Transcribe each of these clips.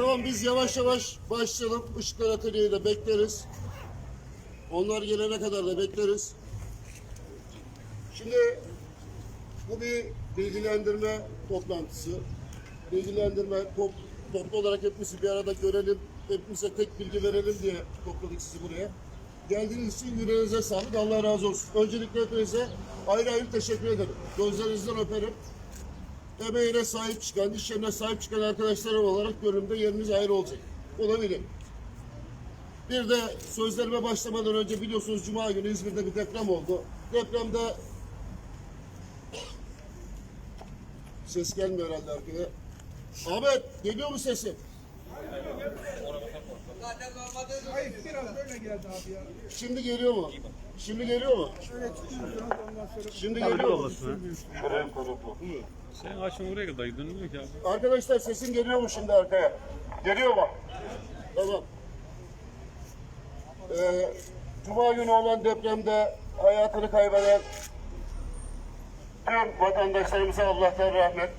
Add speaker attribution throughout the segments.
Speaker 1: Tamam biz yavaş yavaş başlayalım. Işıklar atölyeyi de bekleriz. Onlar gelene kadar da bekleriz. Şimdi bu bir bilgilendirme toplantısı. Bilgilendirme top, toplu olarak hepimizi bir arada görelim. Hepimize tek bilgi verelim diye topladık sizi buraya. Geldiğiniz için yüreğinize sağlık. Allah razı olsun. Öncelikle hepinize ayrı ayrı teşekkür ederim. Gözlerinizden öperim. Emeğine sahip çıkan, iş yerine sahip çıkan arkadaşlarım olarak gönlümde yeriniz ayrı olacak. Olabilir. Bir de sözlerime başlamadan önce biliyorsunuz Cuma günü İzmir'de bir deprem oldu. Depremde ses gelmiyor herhalde arkaya. Ahmet geliyor mu sesin?
Speaker 2: Hayır biraz böyle geldi abi ya.
Speaker 1: Şimdi geliyor mu? Şimdi geliyor mu?
Speaker 2: Şöyle tutuyoruz ondan sonra.
Speaker 1: Şimdi geliyor mu?
Speaker 3: Sen akşam oraya kadar dönmüyor ki abi.
Speaker 1: Arkadaşlar sesim geliyor mu şimdi arkaya? Geliyor mu? Tamam. Ee, Cuma günü olan depremde hayatını kaybeden tüm vatandaşlarımıza Allah'tan rahmet,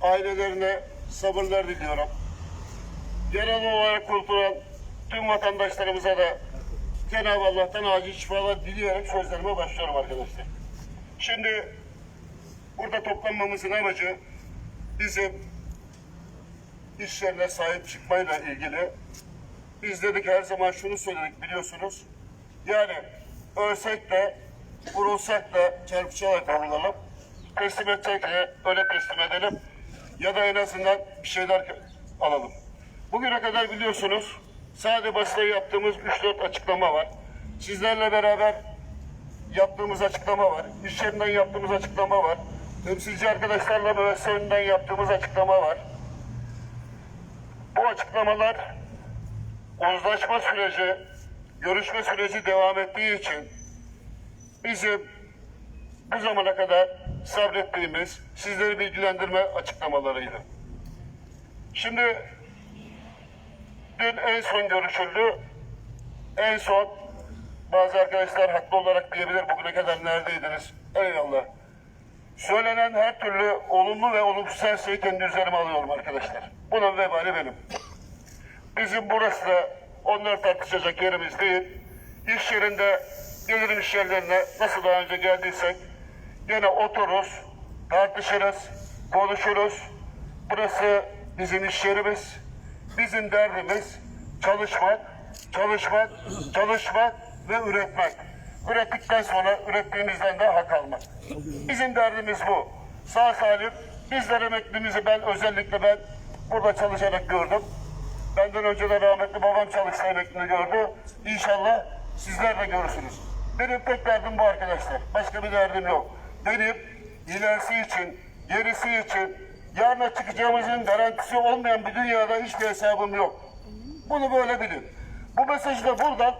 Speaker 1: ailelerine sabırlar diliyorum. Genel olarak kurtulan tüm vatandaşlarımıza da Cenab-ı Allah'tan acil şifalar dileyerek sözlerime başlıyorum arkadaşlar. Şimdi burada toplanmamızın amacı bizim iş yerine sahip çıkmayla ilgili biz dedik her zaman şunu söyledik biliyorsunuz. Yani ölsek de vurulsak da çarpıçarak vurulalım. Teslim edecek de öyle teslim edelim. Ya da en azından bir şeyler alalım. Bugüne kadar biliyorsunuz sade basına yaptığımız 3-4 açıklama var. Sizlerle beraber yaptığımız açıklama var. İş yerinden yaptığımız açıklama var. Temsilci arkadaşlarla müessesemden yaptığımız açıklama var. Bu açıklamalar uzlaşma süreci, görüşme süreci devam ettiği için bizim bu zamana kadar sabrettiğimiz sizleri bilgilendirme açıklamalarıydı. Şimdi dün en son görüşüldü. En son bazı arkadaşlar haklı olarak diyebilir bugüne kadar neredeydiniz? Eyvallah. Söylenen her türlü olumlu ve olumsuz her şeyi kendi üzerime alıyorum arkadaşlar. Bunun vebali benim. Bizim burası da onlar tartışacak yerimiz değil. İş yerinde gelirim iş yerlerine nasıl daha önce geldiysek gene otururuz, tartışırız, konuşuruz. Burası bizim iş yerimiz. Bizim derdimiz çalışmak, çalışmak, çalışmak ve üretmek. Ürettikten sonra ürettiğimizden de hak almak. Bizim derdimiz bu. Sağ salim bizler emeklimizi ben özellikle ben burada çalışarak gördüm. Benden önce de rahmetli babam çalıştı emekliliğini gördü. İnşallah sizler de görürsünüz. Benim tek derdim bu arkadaşlar. Başka bir derdim yok. Benim ilerisi için, gerisi için, yarına çıkacağımızın garantisi olmayan bir dünyada hiçbir hesabım yok. Bunu böyle bilin. Bu mesajı da buradan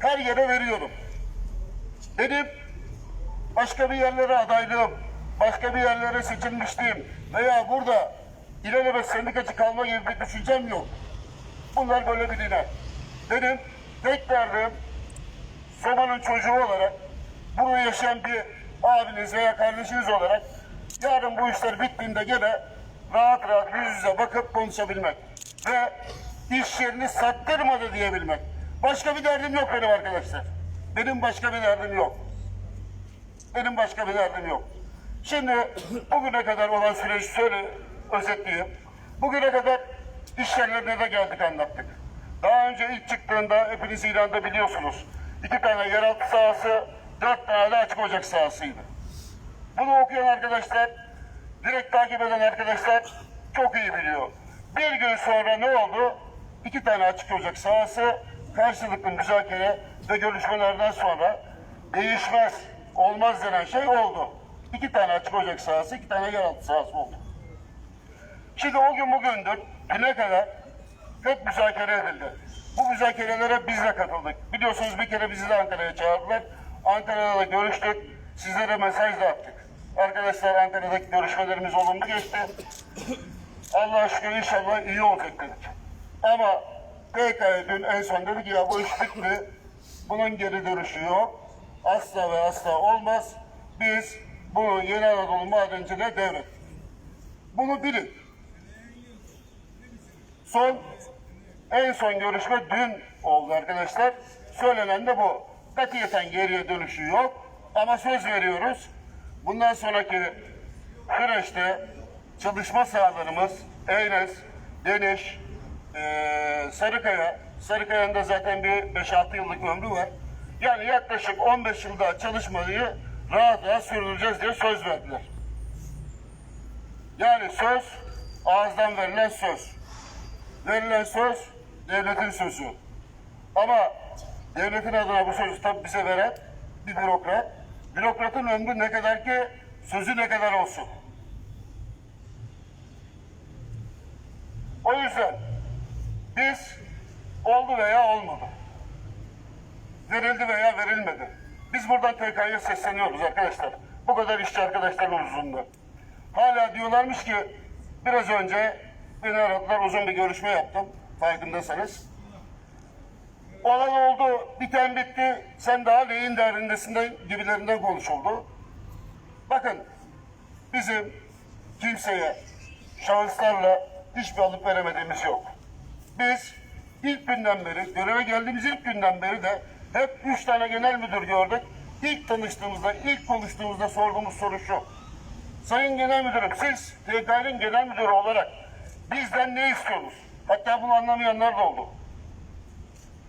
Speaker 1: her yere veriyorum. Benim başka bir yerlere adaylığım, başka bir yerlere seçilmişliğim veya burada ilelebet sendikacı kalma gibi bir düşüncem yok. Bunlar böyle bilinen. Benim tek derdim Soma'nın çocuğu olarak bunu yaşayan bir abiniz veya kardeşiniz olarak yarın bu işler bittiğinde gene rahat rahat yüz yüze bakıp konuşabilmek ve iş yerini sattırmadı diyebilmek. Başka bir derdim yok benim arkadaşlar. Benim başka bir derdim yok. Benim başka bir derdim yok. Şimdi bugüne kadar olan süreci şöyle özetleyeyim. Bugüne kadar iş yerlerine de geldik anlattık. Daha önce ilk çıktığında hepiniz ilanda biliyorsunuz. İki tane yeraltı sahası, dört tane açık ocak sahasıydı. Bunu okuyan arkadaşlar, direkt takip eden arkadaşlar çok iyi biliyor. Bir gün sonra ne oldu? İki tane açık ocak sahası, karşılıklı müzakere ve görüşmelerden sonra değişmez, olmaz denen şey oldu. İki tane açık ocak sahası, iki tane yeraltı sahası oldu. Şimdi o gün bugündür, düne kadar hep müzakere edildi. Bu müzakerelere biz de katıldık. Biliyorsunuz bir kere bizi de Ankara'ya çağırdılar. Ankara'da da görüştük. Sizlere mesaj da attık. Arkadaşlar Ankara'daki görüşmelerimiz olumlu geçti. Allah'a şükür inşallah iyi olacak dedik. Ama PKK dün en son dedi ki ya bu iş bitti. Bunun geri dönüşü yok. Asla ve asla olmaz. Biz bunu Yeni Anadolu Madenciliğe devrettik. Bunu bilin. Son En son görüşme dün oldu arkadaşlar. Söylenen de bu. Katiyeten geriye dönüşü yok. Ama söz veriyoruz. Bundan sonraki süreçte çalışma sahalarımız Eynez, Deniş, eee Sarıkaya, Sarıkaya'nın da zaten bir 5-6 yıllık ömrü var. Yani yaklaşık 15 yılda çalışmayı rahat rahat sürdüreceğiz diye söz verdiler. Yani söz, ağızdan verilen söz. Verilen söz, devletin sözü. Ama devletin adına bu sözü tabii bize veren bir bürokrat. Bürokratın ömrü ne kadar ki sözü ne kadar olsun. O yüzden biz oldu veya olmadı. Verildi veya verilmedi. Biz buradan TK'ya sesleniyoruz arkadaşlar. Bu kadar işçi arkadaşların huzurunda. Hala diyorlarmış ki biraz önce beni aradılar uzun bir görüşme yaptım farkındaysanız. Olan oldu, biten bitti, sen daha neyin derdindesinden gibilerinden konuşuldu. Bakın bizim kimseye şahıslarla hiçbir alıp veremediğimiz yok. Biz ilk günden beri, göreve geldiğimiz ilk günden beri de hep üç tane genel müdür gördük. İlk tanıştığımızda, ilk konuştuğumuzda sorduğumuz soru şu. Sayın Genel Müdürüm, siz TK'nin genel müdürü olarak bizden ne istiyorsunuz? Hatta bunu anlamayanlar da oldu.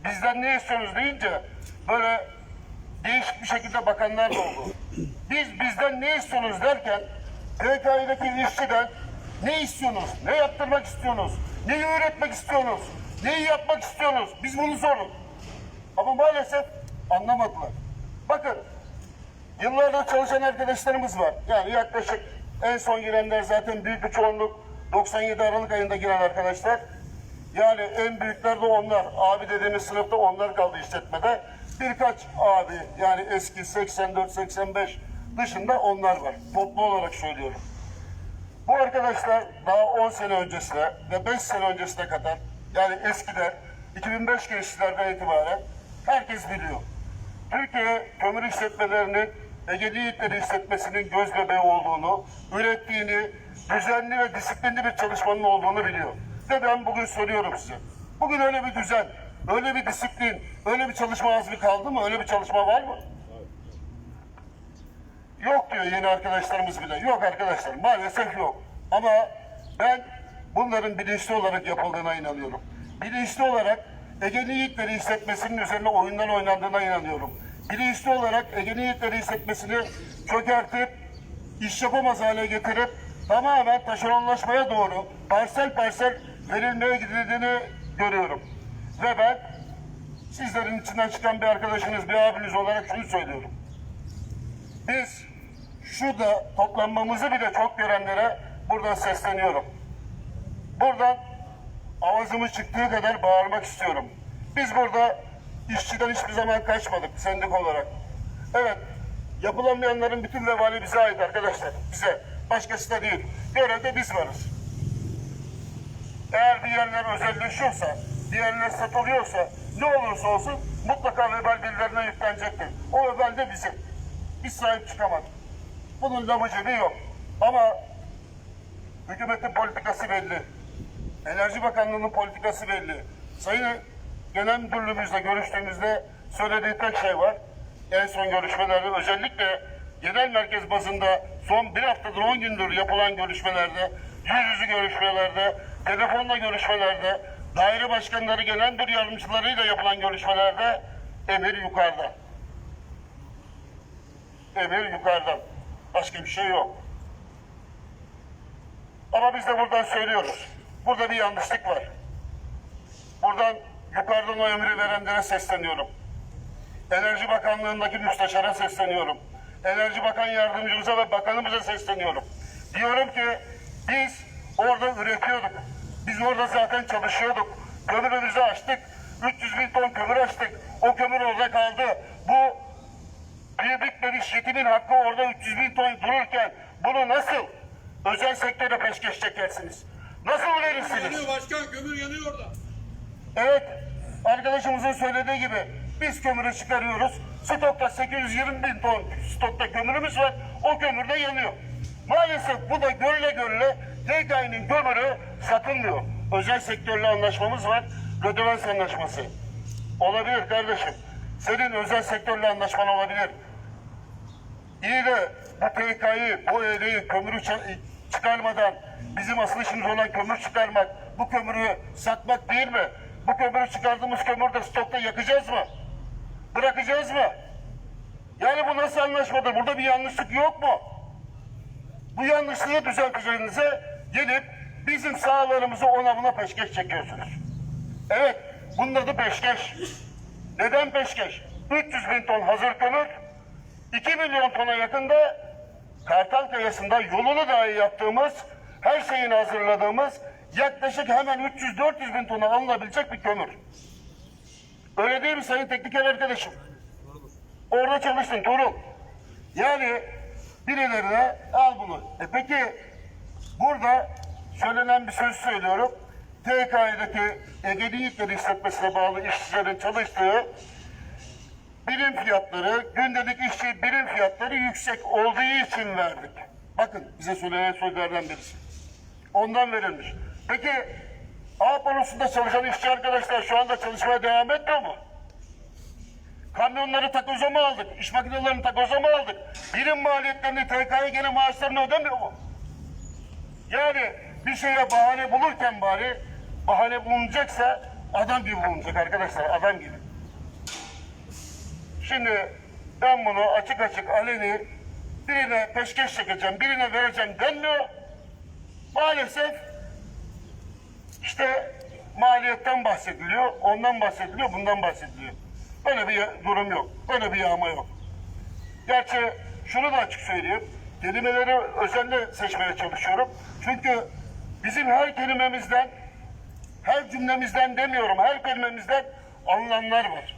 Speaker 1: Bizden ne istiyorsunuz deyince böyle değişik bir şekilde bakanlar da oldu. Biz bizden ne istiyorsunuz derken TK'deki işçiden ne istiyorsunuz, ne yaptırmak istiyorsunuz, neyi öğretmek istiyorsunuz, neyi yapmak istiyorsunuz? Biz bunu sorun. Ama maalesef anlamadılar. Bakın Yıllardır çalışan arkadaşlarımız var. Yani yaklaşık en son girenler zaten büyük bir çoğunluk 97 Aralık ayında giren arkadaşlar. Yani en büyükler de onlar. Abi dediğimiz sınıfta onlar kaldı işletmede. Birkaç abi yani eski 84-85 dışında onlar var. Toplu olarak söylüyorum. Bu arkadaşlar daha 10 sene öncesine ve 5 sene öncesine kadar yani eskiler 2005 gençlerden itibaren herkes biliyor. Türkiye kömür işletmelerinin Ege Yiğitleri işletmesinin göz bebeği olduğunu, ürettiğini, düzenli ve disiplinli bir çalışmanın olduğunu biliyor. Ve ben bugün soruyorum size. Bugün öyle bir düzen, öyle bir disiplin, öyle bir çalışma azmi kaldı mı? Öyle bir çalışma var mı? Yok diyor yeni arkadaşlarımız bile. Yok arkadaşlar maalesef yok. Ama ben bunların bilinçli olarak yapıldığına inanıyorum. Bilinçli olarak Ege'li Yiğitleri hissetmesinin üzerine oyundan oynandığına inanıyorum. Bilinçli olarak Ege'li Yiğitleri hissetmesini çökertip iş yapamaz hale getirip tamamen taşeronlaşmaya doğru parsel parsel verilmeye gidildiğini görüyorum. Ve ben sizlerin içinden çıkan bir arkadaşınız, bir abiniz olarak şunu söylüyorum. Biz şurada toplanmamızı bile çok görenlere buradan sesleniyorum. Buradan avazımız çıktığı kadar bağırmak istiyorum. Biz burada işçiden hiçbir zaman kaçmadık sendik olarak. Evet, yapılamayanların bütün vebali bize ait arkadaşlar. Bize. Başkası da değil. Görevde biz varız. Eğer bir yerler özelleşiyorsa, bir yerler satılıyorsa, ne olursa olsun mutlaka vebal birilerine yüklenecektir. O vebal de bizim. Biz sahip çıkamadık. Bunun lamıcılığı yok. Ama hükümetin politikası belli. Enerji Bakanlığı'nın politikası belli. Sayın Genel Müdürlüğümüzle görüştüğümüzde söylediği tek şey var. En son görüşmelerde özellikle genel merkez bazında son bir haftadır on gündür yapılan görüşmelerde, yüz yüzü görüşmelerde, telefonla görüşmelerde, daire başkanları genel müdür yardımcılarıyla yapılan görüşmelerde emir yukarıda. Emir yukarıdan. Başka bir şey yok. Ama biz de buradan söylüyoruz. Burada bir yanlışlık var. Buradan yukarıdan o emri verenlere sesleniyorum. Enerji Bakanlığı'ndaki müsteşara sesleniyorum. Enerji Bakan Yardımcımıza ve Bakanımıza sesleniyorum. Diyorum ki biz orada üretiyorduk. Biz orada zaten çalışıyorduk. Kömürümüzü açtık. 300 bin ton kömür açtık. O kömür orada kaldı. Bu bir bitmemiş yetimin hakkı orada 300 bin ton dururken bunu nasıl özel sektöre peşkeş çekersiniz? Nasıl verirsiniz?
Speaker 3: Yanıyor başkan kömür yanıyor orada.
Speaker 1: Evet, arkadaşımızın söylediği gibi biz kömürü çıkarıyoruz. Stokta 820 bin ton stokta kömürümüz var. O kömür de yanıyor. Maalesef bu da gölle gölle TK'nin kömürü satılmıyor. Özel sektörle anlaşmamız var. Rödevans anlaşması. Olabilir kardeşim. Senin özel sektörle anlaşman olabilir. İyi de bu PK'yı, bu EL'yi kömürü çıkarmadan bizim asıl işimiz olan kömür çıkarmak, bu kömürü satmak değil mi? Bu kömürü çıkardığımız kömürü de stokta yakacağız mı? Bırakacağız mı? Yani bu nasıl anlaşmadır? Burada bir yanlışlık yok mu? Bu yanlışlığı düzelteceğinize gelip bizim sahalarımızı ona buna peşkeş çekiyorsunuz. Evet, bunun adı peşkeş. Neden peşkeş? 300 bin ton hazır kömür, 2 milyon tona yakında Kartal Kayası'nda yolunu dahi yaptığımız, her şeyini hazırladığımız yaklaşık hemen 300-400 bin tona alınabilecek bir kömür. Öyle değil mi sayın tekniker arkadaşım? Orada çalıştın Tuğrul. Yani birilerine al bunu. E peki burada söylenen bir söz söylüyorum. TK'deki Ege Yükleri İşletmesi'ne bağlı işçilerin çalıştığı birim fiyatları, gündelik işçi birim fiyatları yüksek olduğu için verdik. Bakın bize söylenen sözlerden birisi. Ondan verilmiş. Peki A konusunda çalışan işçi arkadaşlar şu anda çalışmaya devam etmiyor mu? Kamyonları takoza mı aldık? İş makinelerini takoza mı aldık? Birim maliyetlerini TK'ya gene maaşlarını ödemiyor mu? Yani bir şeye bahane bulurken bari bahane bulunacaksa adam gibi bulunacak arkadaşlar adam gibi. Şimdi ben bunu açık açık aleni birine peşkeş çekeceğim, birine vereceğim denmiyor. Maalesef işte maliyetten bahsediliyor, ondan bahsediliyor, bundan bahsediliyor. Böyle bir durum yok, böyle bir yağma yok. Gerçi şunu da açık söyleyeyim, kelimeleri özenle seçmeye çalışıyorum. Çünkü bizim her kelimemizden, her cümlemizden demiyorum, her kelimemizden anılanlar var.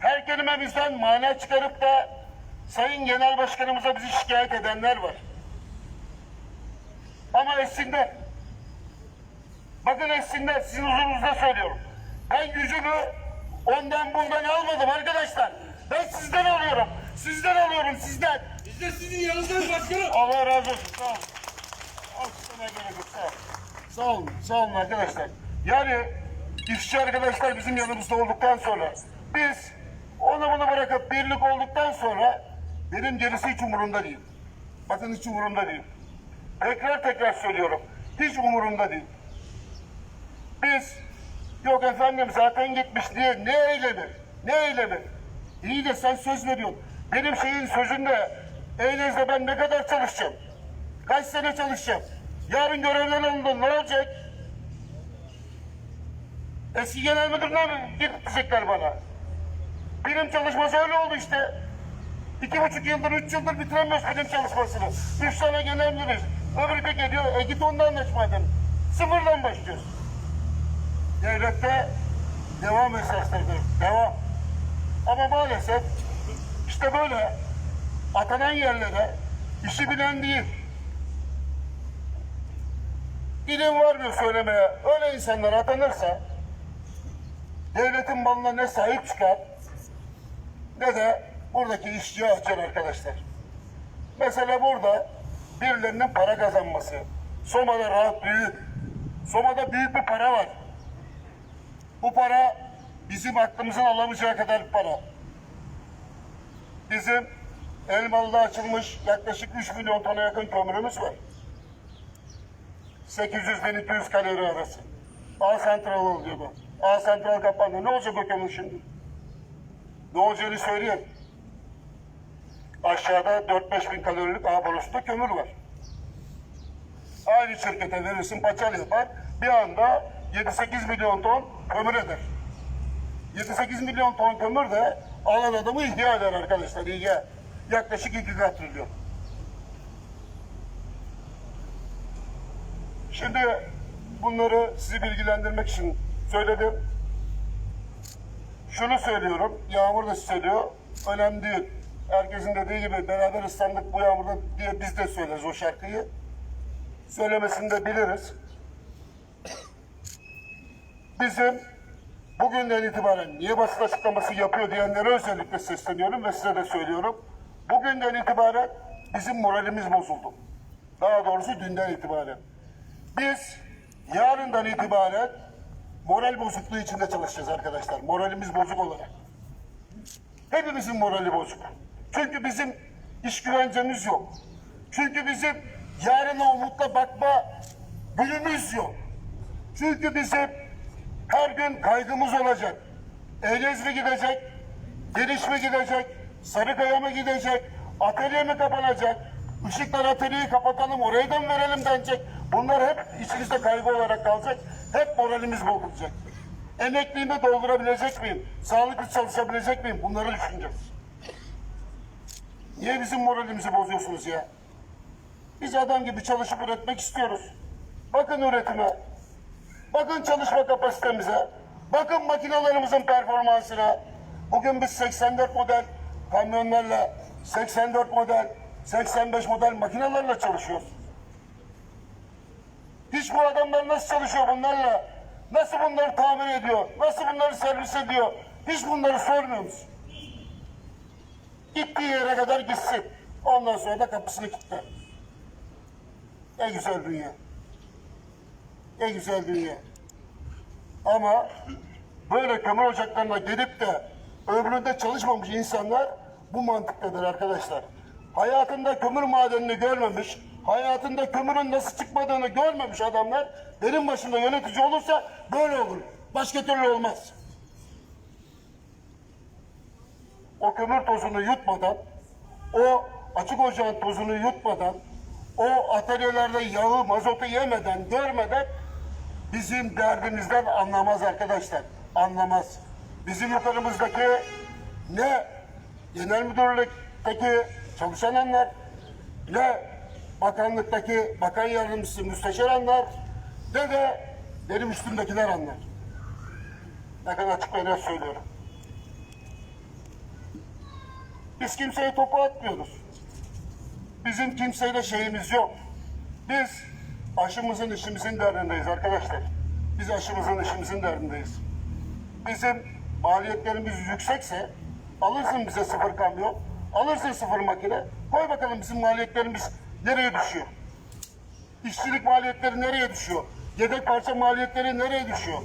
Speaker 1: Her kelimemizden mana çıkarıp da Sayın Genel Başkanımıza bizi şikayet edenler var. Ama Esin'de, bakın Esin'de sizin huzurunuzda söylüyorum. Ben gücümü ondan bundan almadım arkadaşlar. Ben sizden alıyorum. Sizden alıyorum sizden.
Speaker 3: Biz de sizin yanınızdayız başkanım.
Speaker 1: Allah razı olsun. Sağ olun. Alkışlamaya gerek yok. Sağ olun. Sağ olun. Sağ olun arkadaşlar. Yani işçi arkadaşlar bizim yanımızda olduktan sonra biz onu bunu bırakıp birlik olduktan sonra benim gerisi hiç umurumda değil. Bakın hiç umurumda değil. Tekrar tekrar söylüyorum. Hiç umurumda değil. Biz yok efendim zaten gitmiş diye ne eylemi? Ne eylemi? İyi de sen söz veriyorsun. Benim şeyin sözünde Eylez'de ben ne kadar çalışacağım? Kaç sene çalışacağım? Yarın görevden alındın ne olacak? Eski genel müdürüne gidecekler bana? Bilim çalışması öyle oldu işte. İki buçuk yıldır, üç yıldır bitiremiyoruz bilim çalışmasını. Üç tane genel müdür. Öbürü de geliyor, e git onunla anlaşma edin. Sıfırdan başlıyoruz. Devlette devam esaslardır, devam. Ama maalesef işte böyle atanan yerlere işi bilen değil. Dilim varmıyor söylemeye. Öyle insanlar atanırsa devletin malına ne sahip çıkar ne de buradaki işçiye açar arkadaşlar. Mesela burada birilerinin para kazanması. Soma'da rahat büyük. Soma'da büyük bir para var. Bu para bizim aklımızın alamayacağı kadar para. Bizim Elmalı'da açılmış yaklaşık 3 milyon tona yakın kömürümüz var. 800 bin 200 kalori arası. A sentral oluyor bu. A sentral kapandı. Ne olacak o kömür şimdi? Ne olacağını söyleyeyim. Aşağıda 4-5 bin kalorilik A borusunda kömür var. Aynı şirkete verirsin paçal yapar. Bir anda 7-8 milyon ton kömür eder. 7-8 milyon ton kömür de alan adamı ihya eder arkadaşlar. ihya. Yaklaşık 2 trilyon. Şimdi bunları sizi bilgilendirmek için söyledim. Şunu söylüyorum, Yağmur da söylüyor, önemli değil. Herkesin dediği gibi beraber ıslandık bu yağmurda diye biz de söyleriz o şarkıyı. Söylemesini de biliriz. Bizim bugünden itibaren niye basın açıklaması yapıyor diyenlere özellikle sesleniyorum ve size de söylüyorum. Bugünden itibaren bizim moralimiz bozuldu. Daha doğrusu dünden itibaren. Biz yarından itibaren moral bozukluğu içinde çalışacağız arkadaşlar. Moralimiz bozuk olarak. Hepimizin morali bozuk. Çünkü bizim iş güvencemiz yok. Çünkü bizim yarına umutla bakma günümüz yok. Çünkü bizim her gün kaygımız olacak. Mi gidecek? Geniş mi gidecek? Sarıkaya mı gidecek? Atölye mi kapanacak? Işıklar atölyeyi kapatalım, orayı da mı verelim denecek? Bunlar hep içimizde kaygı olarak kalacak. Hep moralimiz bozulacak. Emekliliğimi doldurabilecek miyim? Sağlıklı çalışabilecek miyim? Bunları düşüneceğiz. Niye bizim moralimizi bozuyorsunuz ya? Biz adam gibi çalışıp üretmek istiyoruz. Bakın üretime. Bakın çalışma kapasitemize. Bakın makinalarımızın performansına. Bugün biz 84 model kamyonlarla, 84 model, 85 model makinalarla çalışıyoruz. Hiç bu adamlar nasıl çalışıyor bunlarla? Nasıl bunları tamir ediyor? Nasıl bunları servis ediyor? Hiç bunları sormuyor musun? Gittiği yere kadar gitsin. Ondan sonra da kapısını kilitler. Ne güzel dünya. Ne güzel dünya. Ama böyle kömür ocaklarına gelip de ömründe çalışmamış insanlar bu mantıktadır arkadaşlar. Hayatında kömür madenini görmemiş, hayatında kömürün nasıl çıkmadığını görmemiş adamlar benim başımda yönetici olursa böyle olur. Başka türlü olmaz. O kömür tozunu yutmadan, o açık ocağın tozunu yutmadan, o atölyelerde yağı, mazotu yemeden, görmeden bizim derdimizden anlamaz arkadaşlar. Anlamaz. Bizim yukarımızdaki ne genel müdürlükteki çalışanlar, ne bakanlıktaki bakan yardımcısı müsteşar anlar, ne de benim üstümdekiler anlar. Ne kadar açık söylüyorum. Biz kimseye topu atmıyoruz. Bizim kimseyle şeyimiz yok. Biz aşımızın işimizin derdindeyiz arkadaşlar. Biz aşımızın işimizin derdindeyiz. Bizim maliyetlerimiz yüksekse alırsın bize sıfır kamyon, alırsın sıfır makine. Koy bakalım bizim maliyetlerimiz nereye düşüyor? İşçilik maliyetleri nereye düşüyor? Yedek parça maliyetleri nereye düşüyor?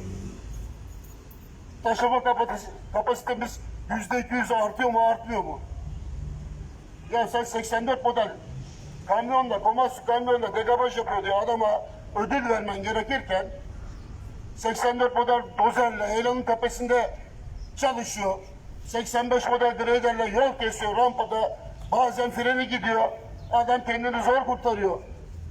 Speaker 1: Taşıma kapasitemiz yüzde iki yüz artıyor mu artmıyor mu? Ya sen 84 model kamyonda, Komatsu kamyonda degabaj yapıyor diye adama ödül vermen gerekirken 84 model dozerle Eylül'ün tepesinde çalışıyor. 85 model graderle yol kesiyor rampada. Bazen freni gidiyor. Adam kendini zor kurtarıyor.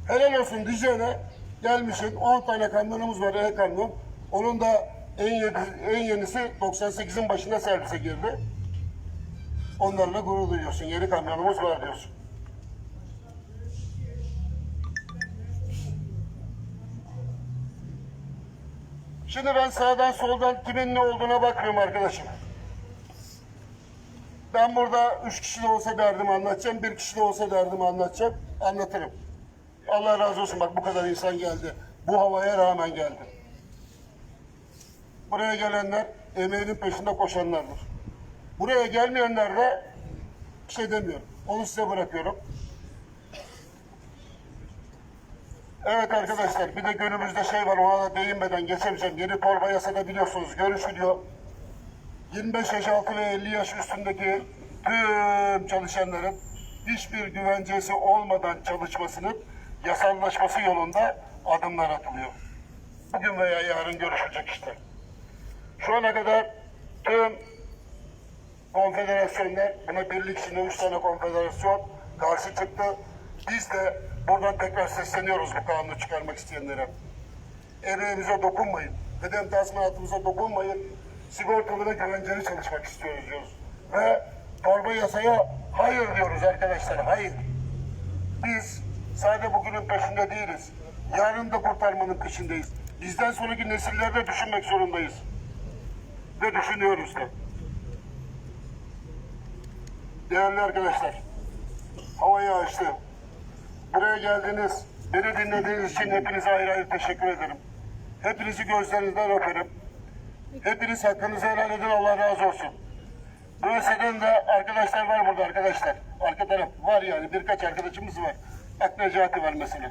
Speaker 1: Helal olsun diyeceğine gelmişsin 10 tane kamyonumuz var E-kamyon. Onun da en, yeni, en yenisi 98'in başında servise girdi. Onlarla gurur duyuyorsun. Yeni kamyonumuz var diyorsun. Şimdi ben sağdan soldan kimin ne olduğuna bakmıyorum arkadaşım. Ben burada üç kişi de olsa derdimi anlatacağım, bir kişi de olsa derdimi anlatacağım, anlatırım. Allah razı olsun bak bu kadar insan geldi. Bu havaya rağmen geldi. Buraya gelenler emeğinin peşinde koşanlardır. Buraya gelmeyenler de şey demiyorum. Onu size bırakıyorum. Evet arkadaşlar bir de günümüzde şey var ona da değinmeden geçemeyeceğim. Yeni torba yasada biliyorsunuz görüşülüyor. 25 yaş altı ve 50 yaş üstündeki tüm çalışanların hiçbir güvencesi olmadan çalışmasının yasallaşması yolunda adımlar atılıyor. Bugün veya yarın görüşecek işte. Şu ana kadar tüm konfederasyonlar, buna birlik içinde üç tane konfederasyon karşı çıktı. Biz de buradan tekrar sesleniyoruz bu kanunu çıkarmak isteyenlere. Emeğimize dokunmayın, kıdem tazminatımıza dokunmayın, sigortalı ve güvenceli çalışmak istiyoruz diyoruz. Ve torba yasaya hayır diyoruz arkadaşlar, hayır. Biz sadece bugünün peşinde değiliz. Yarın da kurtarmanın peşindeyiz. Bizden sonraki nesillerde düşünmek zorundayız. Ve düşünüyoruz da. Değerli arkadaşlar, havayı açtı. Buraya geldiniz, beni dinlediğiniz için hepinize ayrı ayrı teşekkür ederim. Hepinizi gözlerinizden öperim. Hepiniz hakkınızı helal edin, Allah razı olsun. Bu de arkadaşlar var burada arkadaşlar. Arka taraf var yani, birkaç arkadaşımız var. Bak Necati var mesela.